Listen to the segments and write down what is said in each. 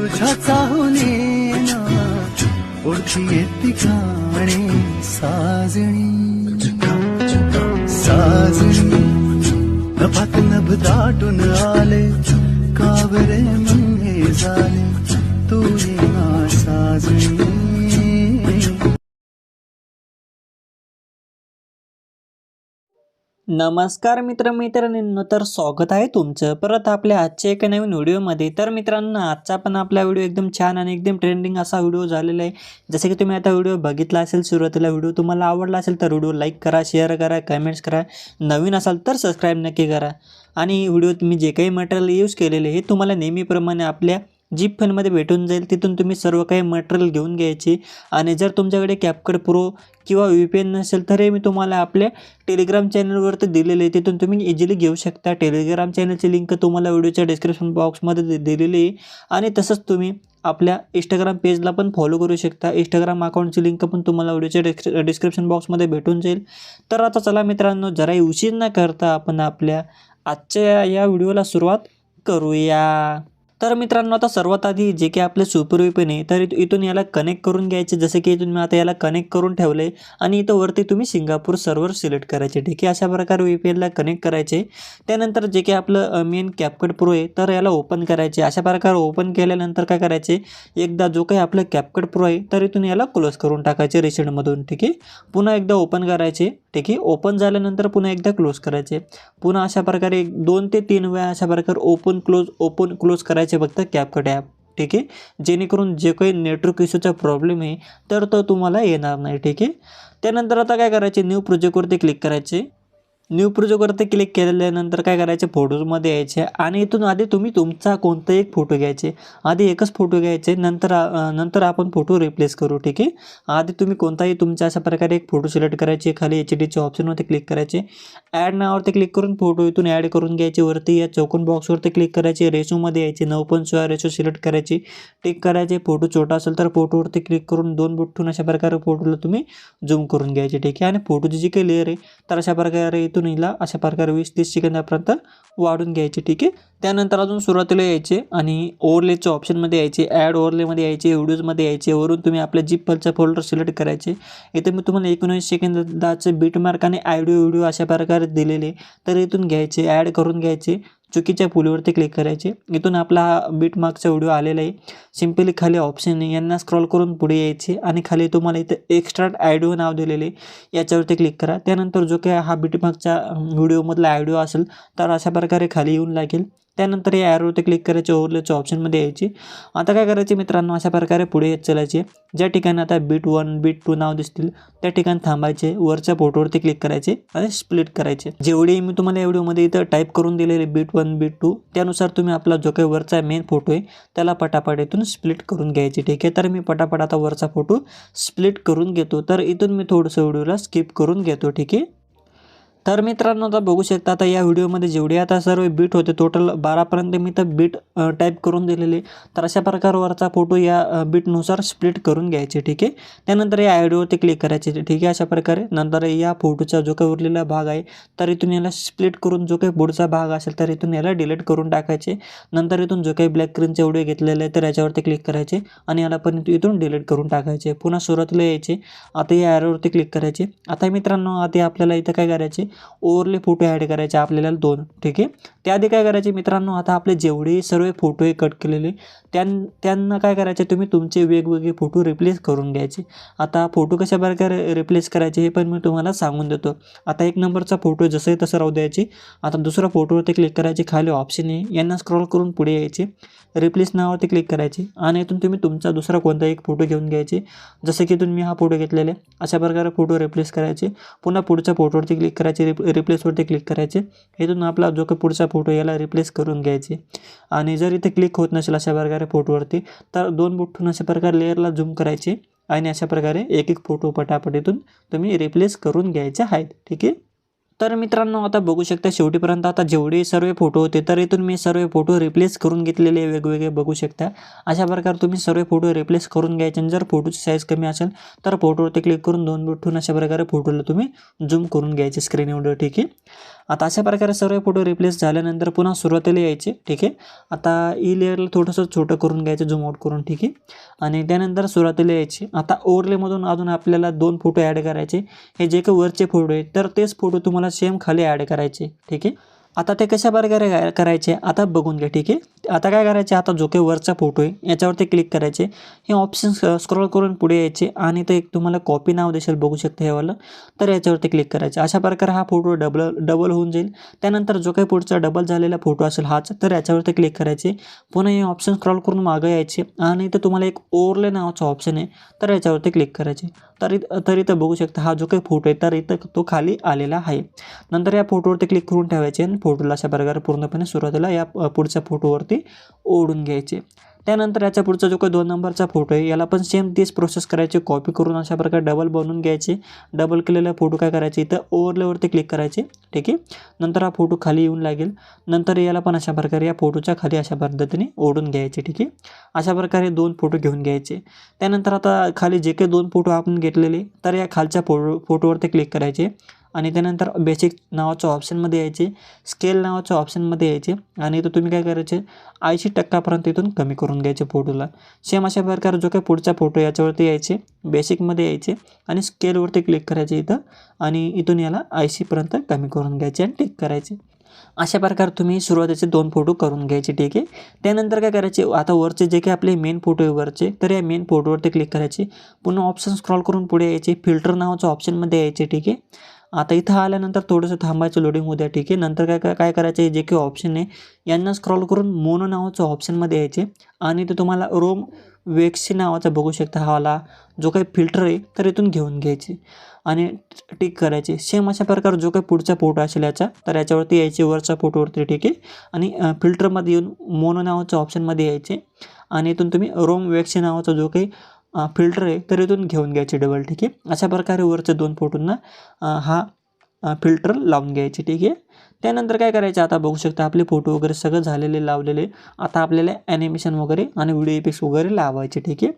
तुझ्या चाहुलीना ओळखी ठिकाणी साजणी. साजणी नभात नभ दाटून आले कावरे म्हणणे झाले तू येना साजणी. नमस्कार मित्र मित्रांनो तर स्वागत आहे तुमचं. परत आपल्या आजच्या एका नवीन व्हिडिओमध्ये. तर मित्रांनो आजचा पण आपला व्हिडिओ एकदम छान आणि एकदम ट्रेंडिंग असा व्हिडिओ झालेला आहे. जसं की तुम्ही आता व्हिडिओ बघितला असेल सुरुवातीला व्हिडिओ तुम्हाला आवडला असेल तर व्हिडिओ लाईक करा शेअर करा कमेंट्स करा. नवीन असाल तर सबस्क्राईब नक्की करा. आणि व्हिडिओत मी जे काही मटेरियल यूज केलेले हे तुम्हाला नेहमीप्रमाणे आपल्या जीप फनमध्ये भेटून जाईल. तिथून तुम्ही सर्व काही मटेरियल घेऊन घ्यायचे. आणि जर तुमच्याकडे कॅपकड प्रो किंवा व्ही पी एन नसेल तर हे मी तुम्हाला आपल्या टेलिग्राम चॅनलवरती दिलेले आहे. तिथून तुम्ही इझिली घेऊ शकता. टेलिग्राम चॅनलची लिंक तुम्हाला व्हिडिओच्या डिस्क्रिप्शन बॉक्समध्ये दिलेली आहे. आणि तसंच तुम्ही आपल्या इंस्टाग्राम पेजला पण फॉलो करू शकता. इंस्टाग्राम अकाउंटची लिंक पण तुम्हाला व्हिडिओच्या डिस्क्रि डिस्क्रिप्शन बॉक्समध्ये भेटून जाईल. तर आता चला मित्रांनो जराही उशीर न करता आपण आपल्या आजच्या या व्हिडिओला सुरुवात करूया. तर मित्रांनो आता सर्वात आधी जे काही आपले सुपर वेपन आहे तर इथून याला कनेक्ट करून घ्यायचे. जसं की इथून मी आता याला कनेक्ट करून ठेवले आणि इथं वरती तुम्ही सिंगापूर सर्व्हर सिलेक्ट करायचे. ठीक आहे अशा प्रकारे व्ही पी एलला कनेक्ट करायचे. त्यानंतर जे काही आपलं मेन कॅपकट प्रो आहे तर याला ओपन करायचे. अशा प्रकारे ओपन केल्यानंतर काय करायचे? एकदा जो काही आपलं कॅपकट प्रो आहे तर इथून याला क्लोज करून टाकायचे रिसेंटमधून ठीक आहे पुन्हा एकदा ओपन करायचे. ठीक आहे ओपन झाल्यानंतर पुन्हा एकदा क्लोज करायचे. पुन्हा अशा प्रकारे एक दोन ते तीन वेळा अशा प्रकारे ओपन क्लोज ओपन क्लोज करायचे. फक्त कॅपकट ॲप ठीक आहे? जेणेकरून जे काही नेटवर्क इश्यूचा प्रॉब्लेम आहे तर तो तुम्हाला येणार नाही ठीक आहे? त्यानंतर आता काय करायचे? न्यू प्रोजेक्टवरती क्लिक करायचे. न्यू प्रोजेक्टवरती क्लिक केल्यानंतर काय करायचे? फोटोजमध्ये यायचे. आणि इथून आधी तुम्ही तुमचा कोणता एक फोटो घ्यायचे. आधी एकच फोटो घ्यायचे. नंतर नंतर आपण फोटो रिप्लेस करू ठीक आहे? आधी तुम्ही कोणताही तुमच्या अशा प्रकारे एक फोटो सिलेक्ट करायचे. खाली एच डीच्या ऑप्शनवरती क्लिक करायचे. ॲड नावावरती क्लिक करून फोटो इथून ॲड करून घ्यायचे. वरती या चौकोन बॉक्सवरती क्लिक करायचे. रेशोमध्ये यायचे. नऊ पण सोळा रेशो सिलेक्ट करायची. टिक करायचे. फोटो छोटा असेल तर फोटोवरती क्लिक करून दोन बुट्ठून अशा प्रकारे फोटोला तुम्ही झूम करून घ्यायचे ठीक आहे? आणि फोटोची जी काही लेअर आहे तर अशा प्रकारे इथून हिला अशा प्रकारे वीस तीस सेकंदापर्यंत वाढून घ्यायचे ठीक आहे? त्यानंतर अजून सुरुवातीला यायचे आणि ओव्हरलेच्या ऑप्शनमध्ये यायचे ॲड ओव्हरलेमध्ये यायचे व्हिडिओजमध्ये यायचे वरून तुम्ही आपल्या जीप फलचा फोल्डर सिलेक्ट करायचे. इथे मी तुम्हाला एकोणीस सेकंदाचे बीटमार्क आणि आयडिओ व्हिडिओ अशा प्रकारे दिलेले तर इथून घ्यायचे ॲड करून घ्यायचे. चुकीच्या पुलीवरती क्लिक करायचे. इथून आपला हा बीटमार्कचा व्हिडिओ आलेला आहे. सिम्पली खाली ऑप्शन यांना स्क्रॉल करून पुढे यायचे. आणि खाली तुम्हाला इथं एक्स्ट्रा आयडिओ नाव दिलेले आहे. याच्यावरती क्लिक करा. त्यानंतर जो काही हा बीटमार्कचा व्हिडिओमधला आयडिओ असेल तर अशा प्रकारे खाली येऊन लागेल. त्यानंतर या ॲरोवरती क्लिक करायचे ओव्हरलेच्या ऑप्शनमध्ये यायची. आता काय करायचे मित्रांनो? अशा प्रकारे पुढे येत चलायचे. ज्या ठिकाणी आता बीट वन बीट टू नाव दिसतील त्या ठिकाणी थांबायचे. वरच्या फोटोवरती क्लिक करायचे आणि स्प्लिट करायचे. जेवढे मी तुम्हाला या इथं टाईप करून दिलेले बीट वन बीट टू त्यानुसार तुम्ही आपला जो काही वरचा मेन फोटो आहे त्याला पटापट इथून स्प्लिट करून घ्यायचे. ठीक आहे? तर मी पटापट आता वरचा फोटो स्प्लिट करून घेतो. तर इथून मी थोडंसं व्हिडिओला स्किप करून घेतो. ठीक आहे? तर मित्रांनो आता बघू शकता आता या व्हिडिओमध्ये जेवढे आता सर्व बीट होते टोटल बारापर्यंत मी तर बीट टाईप करून दिलेले. तर अशा प्रकारवरचा फोटो या बीटनुसार स्प्लिट करून घ्यायचे ठीक आहे? त्यानंतर या आयडिओवरती क्लिक करायचे ठीक आहे? अशा प्रकारे. नंतर या फोटोचा जो काही उरलेला भाग आहे तर इथून याला स्प्लिट करून जो काही पुढचा भाग असेल तर इथून याला डिलीट करून टाकायचे. नंतर इथून जो काही ब्लॅक स्क्रीनचे व्हिडिओ घेतलेले आहे तर याच्यावरती क्लिक करायचे आणि याला पण इथून डिलीट करून टाकायचे. पुन्हा सुरुवातीला यायचे. आता या ॲरोवरती क्लिक करायचे. आता मित्रांनो आता आपल्याला इथं काय करायचे? ओवरले फोटो ॲड करायचे आपल्याला दोन ठीक आहे? त्याआधी काय करायचे मित्रांनो आता आपले जेवढे सर्व फोटो आहे कट केलेले त्यां त्यांना काय करायचे तुम्ही तुमचे वेगवेगळे फोटो रिप्लेस करून घ्यायचे. आता फोटो कशा प्रकारे रिप्लेस करायचे हे पण मी तुम्हाला सांगून देतो. आता एक नंबरचा फोटो जसं आहे तसं राहू द्यायचे. आता दुसरा फोटोवरती क्लिक करायचे खाली ऑप्शन आहे. यांना स्क्रॉल करून पुढे यायचे. रिप्लेस नावावरती क्लिक करायची. आणि इथून तुम्ही तुमचा दुसरा कोणता एक फोटो घेऊन घ्यायचे. जसं की इथून मी हा फोटो घेतलेला आहे. अशा प्रकारे फोटो रिप्लेस करायचे. पुन्हा पुढच्या फोटोवरती क्लिक करायचे. रिप रिप्लेसवरती क्लिक करायचे. इथून आपला जो काही पुढचा फोटो याला रिप्लेस करून घ्यायचे. आणि जर इथे क्लिक होत नसेल अशा प्रकारे फोटोवरती तर दोन बोटून अशा प्रकारे लेअरला झूम करायचे. आणि अशा प्रकारे एक एक फोटो पटापट इथून तुम्ही रिप्लेस करून घ्यायचे आहेत. ठीक आहे? तर मित्रांनो आता बघू शकता शेवटीपर्यंत आता जेवढे सर्व फोटो होते तर इथून मी सर्व फोटो रिप्लेस करून घेतलेले वेगवेगळे बघू शकता. अशा प्रकारे तुम्ही सर्व फोटो रिप्लेस करून घ्यायचे आणि जर फोटोची साईज कमी असेल तर फोटोवरती क्लिक करून दोन बोट ठेवून अशा प्रकारे फोटोला तुम्ही झूम करून घ्यायचे स्क्रीन एवढं ठीक आहे. आता अशा प्रकारे सर्व फोटो रिप्लेस झाल्यानंतर पुन्हा सुरुवातीला यायचे ठीक आहे? आता e ई लेअरला थोडंसं छोटं करून घ्यायचं झूम आउट करून ठीक आहे? आणि त्यानंतर सुरुवातीला यायचे. आता ओवरलेमधून अजून आपल्याला दोन फोटो ॲड करायचे. हे जे काही वरचे फोटो आहेत तर तेच फोटो तुम्हाला सेम खाली ॲड करायचे ठीक आहे? आता ते कशा प्रकारे करायचे? आता बघून घ्या ठीक आहे? आता काय करायचे? आता जो काही वरचा फोटो आहे याच्यावरती क्लिक करायचे. हे ऑप्शन स्क्रॉल करून पुढे यायचे आणि ते एक तुम्हाला कॉपी नाव देशील बघू शकता हेवालं तर याच्यावरती क्लिक करायचे. अशा प्रकारे हा फोटो डबल डबल होऊन जाईल. त्यानंतर जो काही पुढचा डबल झालेला फोटो असेल हाच तर याच्यावरती क्लिक करायचे. पुन्हा हे ऑप्शन स्क्रॉल करून मागं यायचे आणि तर तुम्हाला एक ओरले नावाचं ऑप्शन आहे तर याच्यावरती क्लिक करायचे. तर तरी तर इथं बघू शकता हा जो काही फोटो आहे तर इथं तो खाली आलेला आहे. नंतर या फोटोवरती क्लिक करून ठेवायचे आणि फोटोला अशा प्रकारे पूर्णपणे सुरुवातीला या पुढच्या फोटोवरती ओढून घ्यायचे. त्यानंतर याच्या पुढचा जो काही दोन नंबरचा फोटो आहे याला पण सेम तीच प्रोसेस करायची कॉपी करून अशा प्रकारे डबल बनवून घ्यायचे. डबल केलेला फोटो काय करायचे? इथं ओव्हरलेवरती क्लिक करायचे ठीक आहे? नंतर हा फोटो खाली येऊन लागेल. नंतर याला पण अशा प्रकारे या फोटोच्या खाली अशा पद्धतीने ओढून घ्यायचे ठीक आहे? अशा प्रकारे दोन फोटो घेऊन घ्यायचे. त्यानंतर आता खाली जे काही दोन फोटो आपण घेतलेले तर या खालच्या फोटो फोटोवरती क्लिक करायचे. आणि त्यानंतर बेसिक नावाच्या ऑप्शनमध्ये यायचे. स्केल नावाच्या ऑप्शनमध्ये यायचे. आणि इथं तुम्ही काय करायचे? ऐंशी टक्कापर्यंत इथून कमी करून घ्यायचे फोटोला सेम अशा प्रकारे जो काही पुढचा फोटो याच्यावरती यायचे बेसिकमध्ये यायचे आणि स्केलवरती क्लिक करायचे इथं आणि इथून याला ऐंशीपर्यंत कमी करून घ्यायचे आणि टिक करायचे. अशा प्रकारे तुम्ही सुरुवातीचे दोन फोटो करून घ्यायचे ठीक आहे? त्यानंतर काय करायचे? आता वरचे जे काही आपले मेन फोटो आहे वरचे तर या मेन फोटोवरती क्लिक करायचे. पुन्हा ऑप्शन स्क्रॉल करून पुढे यायचे. फिल्टर नावाचं ऑप्शनमध्ये यायचे ठीक आहे? आता इथं आल्यानंतर थोडंसं थांबायचं लोडिंग होऊ द्या ठीक आहे. नंतर काय काय काय करायचं जे काही ऑप्शन आहे यांना स्क्रॉल करून मोनो नावाचं ऑप्शनमध्ये यायचे. आणि ते तुम्हाला रोम वेक्सी नावाचा बघू शकता हा वाला जो काही फिल्टर आहे तर इथून घेऊन घ्यायचे. आणि टिक करायचे. सेम अशा प्रकारे जो काही पुढचा फोटो असेल याचा तर याच्यावरती यायचे वरच्या फोटोवरती ठीक आहे. आणि फिल्टरमध्ये येऊन मोनो नावाच्या ऑप्शनमध्ये यायचे. आणि इथून तुम्ही रोम वेक्सी नावाचा जो काही फिल्टर आहे तर इथून घेऊन घ्यायचे डबल ठीक आहे अशा प्रकारे वरचे दोन फोटोंना हा फिल्टर लावून घ्यायचे ठीक आहे त्यानंतर काय करायचं आता बघू शकता आपले फोटो वगैरे सगळं झालेले लावलेले. आता आपल्याला ॲनिमेशन वगैरे आणि व्हिडिओ इफेक्ट्स वगैरे लावायचे ठीक आहे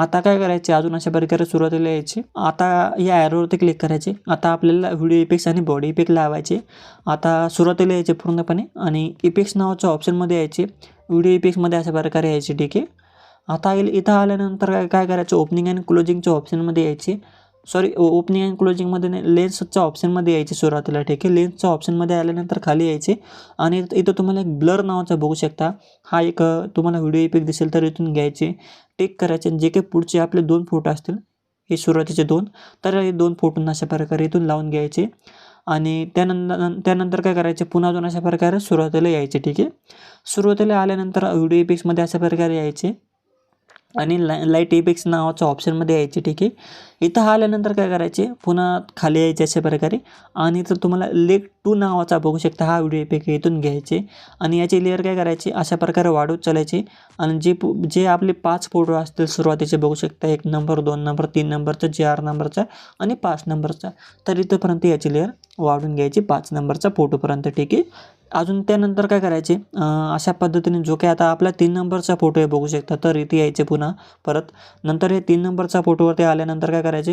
आता काय करायचे अजून अशा प्रकारे सुरुवातीला यायचे. आता या ॲरोवरती क्लिक करायचे. आता आपल्याला व्हिडिओ इफेक्ट्स आणि बॉडी इफेक्ट लावायचे. आता सुरुवातीला यायचे पूर्णपणे आणि इफेक्ट्स नावाच्या ऑप्शनमध्ये यायचे. व्हिडिओ इफेक्ट्समध्ये अशा प्रकारे यायचे ठीक आहे आता येईल इथं आल्यानंतर काय काय करायचं? ओपनिंग अँड क्लोजिंगच्या ऑप्शनमध्ये यायचे. सॉरी ओपनिंग अँड क्लोजिंगमध्ये नाही लेन्सच्या ऑप्शनमध्ये यायचे सुरुवातीला ठीक आहे? लेन्सच्या ऑप्शनमध्ये आल्यानंतर खाली यायचे. आणि इथं तुम्हाला एक ब्लर नावाचा बघू शकता. हा एक तुम्हाला व्हिडिओ इफेक्ट दिसेल तर इथून घ्यायचे. टेक करायचे आणि जे काही पुढचे आपले दोन फोटो असतील हे सुरुवातीचे दोन तर हे दोन फोटोंना अशा प्रकारे इथून लावून घ्यायचे. आणि त्यानंतर त्यानंतर काय करायचे? पुन्हा अजून अशा प्रकारे सुरुवातीला यायचे ठीक आहे? सुरुवातीला आल्यानंतर व्हिडिओ इफेक्ट्समध्ये अशा प्रकारे यायचे. आणि ला लाइट इफेक्ट्स नावाच्या ऑप्शनमध्ये यायचे ठीक आहे? इथं आल्यानंतर काय करायचे? पुन्हा खाली यायचे अशा प्रकारे. आणि इथं तुम्हाला लेक टू नावाचा बघू शकता हा व्हिडिओ इफेक्ट इथून घ्यायचे. आणि याचे लेअर काय करायचे? अशा प्रकारे वाढवत चालायचे. आणि जे पु- जे आपले पाच फोटो असतील सुरुवातीचे बघू शकता एक नंबर दोन नंबर तीन नंबरचा चार नंबरचा आणि पाच नंबरचा तर इथंपर्यंत याची लेअर वाढून घ्यायची पाच नंबरचा फोटोपर्यंत ठीक आहे? अजून त्यानंतर काय करायचे? अशा पद्धतीने जो काही आता आपला तीन नंबरचा फोटो आहे बघू शकता. तर इथे यायचे पुन्हा परत. नंतर हे तीन नंबरचा फोटोवरती आल्यानंतर काय करायचे?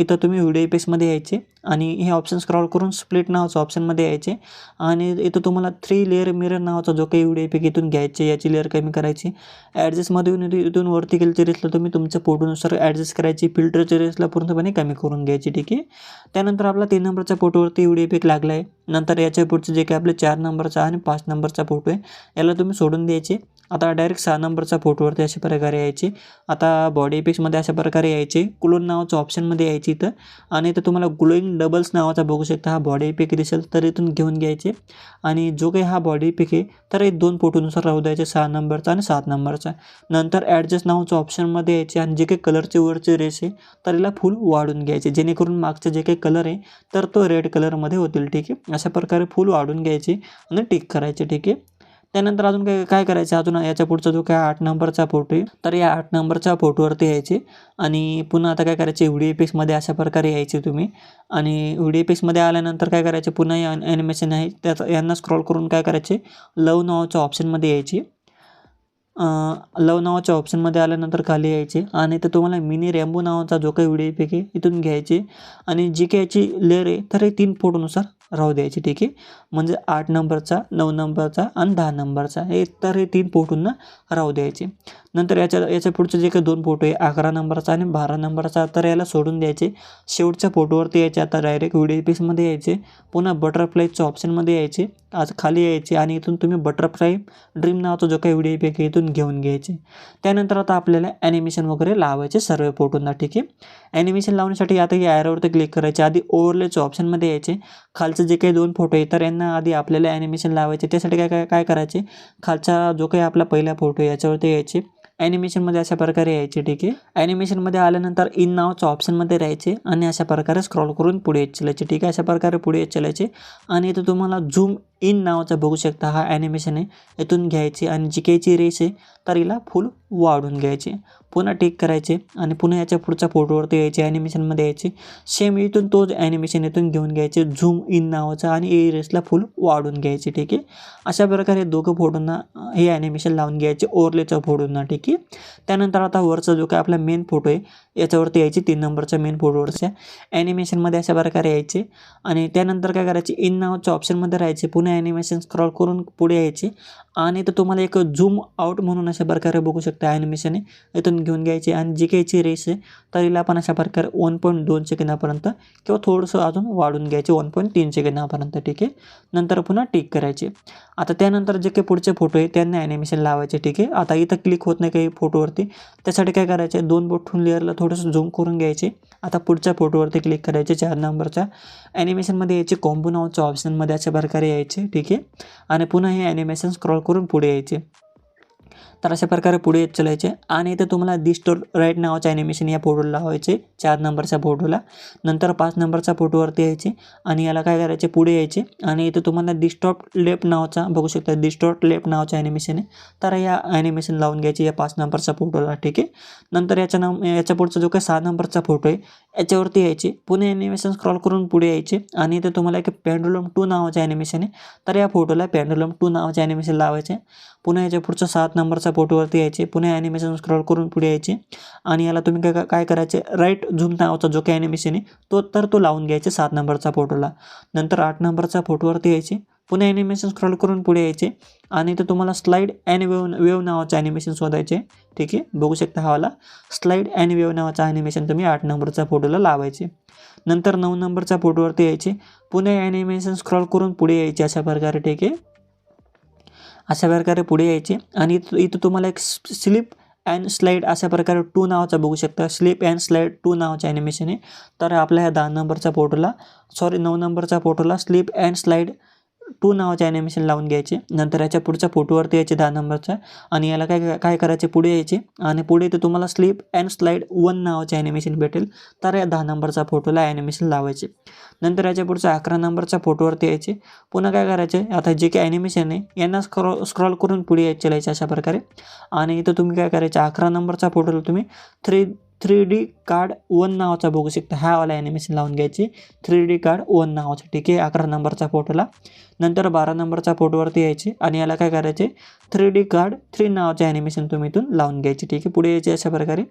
इथं तुम्ही व्हिडिओ पेसमध्ये यायचे. आणि हे ऑप्शन स्क्रॉल करून स्प्लिट नावाचं ऑप्शनमध्ये यायचे. आणि इथं तुम्हाला थ्री लेअर मिरर नावाचा जो काही व्हिडिओ इफेक्ट इथून घ्यायचे याची लेअर कमी करायची. ॲडजस्टमध्ये येऊन इथून वरती केलची रेसला तुम्ही तुमच्या फोटोनुसार ॲडजस्ट करायची. फिल्टरच्या रेसला पूर्णपणे कमी करून घ्यायची ठीक आहे? त्यानंतर आपला तीन नंबरच्या फोटोवरती व्हिडिओ पिक लागला आहे नंतर याच्या पुढचे जे काही आपले चार नंबरचा आणि पाच नंबरचा फोटो आहे याला तुम्ही सोडून द्यायचे. आता डायरेक्ट सहा नंबरचा फोटोवरती अशा प्रकारे यायचे. आता बॉडी पिक्समध्ये अशा प्रकारे यायचे. क्लोन नावाचं ऑप्शनमध्ये यायची इथं. आणि इथं तुम्हाला ग्लोईंग डबल्स नावाचा बघू शकता हा बॉडी पिक दिसेल तर इथून घेऊन घ्यायचे. आणि जो काही हा बॉडी पिक आहे तर हे दोन फोटोनुसार राहू द्यायचे सहा नंबरचा आणि सात नंबरचा नंतर ॲडजस्ट नावाचं ऑप्शनमध्ये यायचे आणि जे काही कलरचे वरचे रेस आहे तर याला फुल वाढून घ्यायचे. जेणेकरून मागचे जे काही कलर आहे तर तो रेड कलरमध्ये होतील ठीक आहे? अशा प्रकारे फुल वाढून घ्यायचे आणि टिक करायचे ठीक आहे? त्यानंतर अजून काय काय करायचं? अजून याच्या पुढचा जो काय आठ नंबरचा फोटो आहे तर या आठ नंबरच्या फोटोवरती यायचे. आणि पुन्हा आता काय करायचे? व्हिडिओ एपिक्समध्ये अशा प्रकारे यायचे तुम्ही. आणि व्हिडिओ एपिक्समध्ये आल्यानंतर काय करायचे? पुन्हा या ॲनिमेशन आहे. त्याचं यांना स्क्रॉल करून काय करायचे? लव नावाच्या ऑप्शनमध्ये यायची. लव नावाच्या ऑप्शनमध्ये आल्यानंतर खाली यायचे. आणि तर तुम्हाला मिनी रॅम्बो नावाचा जो काही व्हिडिओ आहे इथून घ्यायचे. आणि जी काही याची लेअर आहे तर हे तीन फोटोनुसार राहू द्यायचे ठीक आहे. म्हणजे आठ नंबरचा नऊ नंबरचा आणि दहा नंबरचा हे तर हे तीन फोटोंना राहू द्यायचे. नंतर याच्या याच्या पुढचे जे काही दोन फोटो आहे अकरा नंबरचा आणि बारा नंबरचा तर याला सोडून द्यायचे. शेवटच्या फोटोवरती यायचे आता डायरेक्ट व्हिडिओ पीसमध्ये यायचे. पुन्हा बटरफ्लायच्या ऑप्शनमध्ये यायचे. आज खाली यायचे आणि इथून तुम्ही बटरफ्लाय ड्रीम नावाचा जो काही व्हिडिओ पैकी इथून घेऊन घ्यायचे. त्यानंतर आता आपल्याला ॲनिमेशन वगैरे लावायचे सर्व फोटोंना ठीक आहे. ॲनिमेशन लावण्यासाठी आता या ॲरोवरती क्लिक करायचे. आधी ओव्हरलेच्या ऑप्शनमध्ये यायचे. खालचे जे काही दोन फोटो आहे तर यांना आधी आपल्याला ॲनिमेशन लावायचे. त्यासाठी काय काय काय करायचे? खालचा जो काही आपला पहिला फोटो आहे याच्यावरती यायचे. ॲनिमेशनमध्ये अशा प्रकारे यायचे ठीक आहे? ॲनिमेशनमध्ये आल्यानंतर इन नावाच्या ऑप्शनमध्ये राहायचे आणि अशा प्रकारे स्क्रॉल करून पुढे येत चालायचे ठीक आहे? अशा प्रकारे पुढे येत चालायचे. आणि इथं तुम्हाला झूम इन नावाचा बघू शकता हा ॲनिमेशन आहे. इथून घ्यायची आणि जी कायची रेस आहे तर हिला फुल वाढून घ्यायचे. पुन्हा टिक करायचे आणि पुन्हा याच्या पुढच्या फोटोवरती यायचे ॲनिमेशनमध्ये यायचे. सेम इथून तोच ॲनिमेशन इथून घेऊन घ्यायचे झूम इन नावाचा आणि ए रेसला फुल वाढून घ्यायचे ठीक आहे? अशा प्रकारे दोघं फोटोंना हे ॲनिमेशन लावून घ्यायचे ओरलेच्या फोटोंना ठीक आहे? त्यानंतर आता वरचा जो काय आपला मेन फोटो आहे याच्यावरती यायचे तीन नंबरच्या मेन फोटोवरच्या ॲनिमेशनमध्ये अशा प्रकारे यायचे आणि त्यानंतर काय करायचे इन नावाच्या ऑप्शनमध्ये राहायचे. पुन्हा ॲनिमेशन स्क्रॉल करून पुढे यायचे. आणि तर तुम्हाला एक झूम आउट म्हणून अशा प्रकारे बघू शकता ॲनिमेशन आहे इथून घेऊन घ्यायचे आणि जी काहीची रेस आहे. तर हिला आपण अशा प्रकारे वन पॉईंट दोन सेकंदापर्यंत किंवा थोडंसं अजून वाढून घ्यायचे वन पॉईंट तीन सेकंदापर्यंत ठीक आहे? नंतर पुन्हा टिक करायचे. आता त्यानंतर जे काही पुढचे फोटो आहे त्यांना ॲनिमेशन लावायचे ठीक आहे? आता इथं क्लिक होत नाही काही फोटोवरती त्यासाठी काय करायचे? दोन बोटून लेअरला थोडंसं झूम करून घ्यायचे. आता पुढच्या फोटोवरती क्लिक करायचे चार नंबरच्या ॲनिमेशनमध्ये यायचे कॉम्बो नावाच्या ऑप्शनमध्ये अशा प्रकारे यायचे. ठीक आहे. आणि पुन्हा हे ॲनिमेशन स्क्रॉल करून पुढे यायचे. तर अशा प्रकारे पुढे येत चलायचे. आणि इथं तुम्हाला डिस्टोर राईट नावाचं ॲनिमेशन या फोटोला लावायचे. चार नंबरच्या फोटोला नंतर पाच नंबरच्या फोटोवरती यायचे. आणि याला काय करायचे? पुढे यायचे. आणि इथं तुम्हाला डिस्टॉप लेफ्ट नावाचा बघू शकता डिस्टॉट लेफ्ट नावाचं ॲनिमेशन आहे. तर या ॲनिमेशन लावून घ्यायचे या पाच नंबरच्या फोटोला ठीक आहे? नंतर याच्या नाव याच्या पुढचा जो काही सहा नंबरचा फोटो आहे याच्यावरती यायचे. पुणे ॲनिमेशन स्क्रॉल करून पुढे यायचे. आणि इथं तुम्हाला एक पॅन्डुलम टू नावाचं ॲनिमेशन आहे. तर या फोटोला पॅन्डुलम टू नावाचे ॲनिमेशन लावायचे. पुन्हा याच्या पुढच्या सात नंबरचा फोटोवरती यायचे. पुन्हा ॲनिमेशन स्क्रॉल करून पुढे यायचे. आणि याला तुम्ही काय काय करायचे? राईट झूम नावाचा जो काही ॲनिमेशन आहे तो तर तो लावून घ्यायचे सात नंबरचा फोटोला नंतर आठ नंबरचा फोटोवरती यायचे. पुन्हा ॲनिमेशन स्क्रॉल करून पुढे यायचे. आणि तर तुम्हाला स्लाईड अँड वेव वेव नावाचं ॲनिमेशन शोधायचे. ठीक आहे? बघू शकता हा स्लाईड अँड वेव नावाचं ॲनिमेशन तुम्ही आठ नंबरचा फोटोला लावायचे. नंतर नऊ नंबरच्या फोटोवरती यायचे. पुन्हा ॲनिमेशन स्क्रॉल करून पुढे यायचे अशा प्रकारे. ठीक आहे? अशा प्रकारे पुढे यायचे. आणि इथं इथं तुम्हाला एक स्लिप अँड स्लाईड अशा प्रकारे टू नावाचा बघू शकता. स्लिप अँड स्लाईड टू नावाचं ॲनिमेशन आहे. तर आपल्या ह्या दहा नंबरच्या फोटोला सॉरी नऊ नंबरच्या फोटोला स्लिप अँड स्लाईड टू नावाचे ॲनिमेशन लावून घ्यायचे. नंतर याच्या पुढच्या फोटोवरती यायचे दहा नंबरचा. आणि याला काय काय करायचे? पुढे यायचे. आणि पुढे ते तुम्हाला स्लीप अँड स्लाईड वन नावाचे ॲनिमेशन भेटेल. तर या दहा नंबरचा फोटोला ॲनिमेशन लावायचे. नंतर याच्या पुढच्या अकरा नंबरच्या फोटोवरती यायचे. पुन्हा काय करायचे? आता जे काही ॲनिमेशन आहे यांना स्क्रॉ स्क्रॉल करून पुढे यायचे चलायचे अशा प्रकारे. आणि इथं तुम्ही काय करायचे? अकरा नंबरच्या फोटोला तुम्ही three three D card one नावाचा बघू शकता. हा वाला ॲनिमेशन लावून घ्यायची. थ्री डी कार्ड वन नावाचा. ठीक आहे? अकरा नंबरचा फोटोला नंतर बारा नंबरच्या फोटोवरती यायचे. आणि याला काय करायचे? थ्री डी कार्ड थ्री नावाचे ॲनिमेशन तुम्ही इथून लावून घ्यायची. ठीक आहे? पुढे यायचे अशा प्रकारे.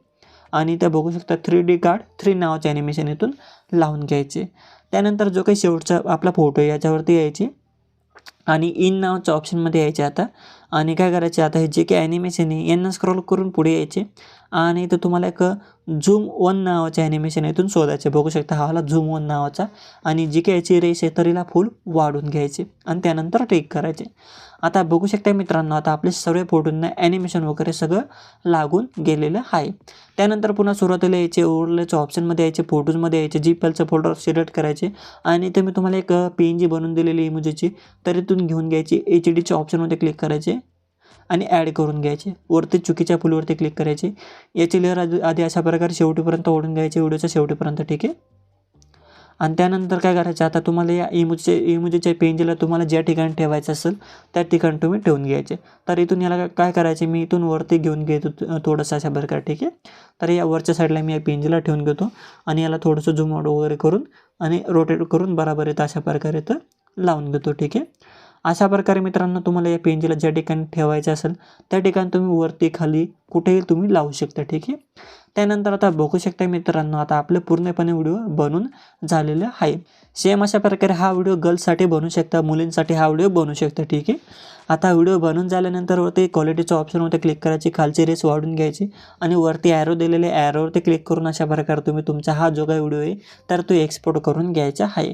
आणि इथं बघू शकता थ्री डी कार्ड थ्री नावाचे ॲनिमेशन इथून लावून घ्यायचे. त्यानंतर जो काही शेवटचा आपला फोटो आहे याच्यावरती यायचे. आणि इन नावाच्या ऑप्शनमध्ये यायचे आता. आणि काय करायचे आता हे जे काही ॲनिमेशन आहे यांना स्क्रॉल करून पुढे यायचे. आणि इथं तुम्हाला एक झूम वन नावाचे ॲनिमेशन इथून शोधायचे. बघू शकता हा वाला झूम वन नावाचा. आणि जी काही याची रेस आहे तरीला फुल वाढून घ्यायचे. आणि त्यानंतर टेक करायचे. आता बघू शकता मित्रांनो आता आपले सर्व फोटोंना ॲनिमेशन वगैरे सगळं लागून गेलेलं आहे. त्यानंतर पुन्हा सुरुवातीला यायचे ओरलेच्या ऑप्शनमध्ये यायचे फोटोजमध्ये यायचे जी पेलचं फोटो सिलेक्ट करायचे. आणि इथे मी तुम्हाला एक पी एन जी बनवून दिलेली इमोजीची तर इथून घेऊन घ्यायची एच डीच्या ऑप्शनमध्ये क्लिक करायचे आणि ॲड करून घ्यायचे. वरती चुकीच्या फुलवरती क्लिक करायचे. याची लेअर आधी आधी अशा प्रकारे शेवटीपर्यंत ओढून घ्यायचे व्हिडिओच्या शेवटीपर्यंत ठीक आहे? आणि त्यानंतर काय करायचं? आता तुम्हाला या इमोजीचे इमोजीच्या पेंजीला तुम्हाला ज्या ठिकाणी ठेवायचं असेल त्या ठिकाणी तुम्ही ठेवून घ्यायचे. तर इथून याला काय करायचे? मी इथून वरती घेऊन घेतो थोडंसं अशा प्रकारे ठीक आहे? तर या वरच्या साईडला मी या पेंजीला ठेवून घेतो आणि याला थोडंसं झूम आउट वगैरे करून आणि रोटेट करून बराबर येतं अशा प्रकारे तर लावून घेतो ठीक आहे? अशा प्रकारे मित्रांनो तुम्हाला या पेंजीला ज्या ठिकाणी ठेवायचं असेल त्या ठिकाणी तुम्ही वरती खाली कुठेही तुम्ही लावू शकता ठीक आहे? त्यानंतर आता बघू शकता मित्रांनो आता आपलं पूर्णपणे व्हिडिओ बनून झालेलं आहे. सेम अशा प्रकारे हा व्हिडिओ गर्ल्ससाठी बनवू शकता मुलींसाठी हा व्हिडिओ बनवू शकता ठीक आहे? आता व्हिडिओ बनून झाल्यानंतर वरती ऑप्शन होते क्लिक करायची खालची रेस वाढून घ्यायची आणि वरती ॲरो दिलेले ॲरोवरती क्लिक करून अशा प्रकारे तुम्ही तुमचा हा जो काही व्हिडिओ आहे तर तो एक्सपोर्ट करून घ्यायचा आहे.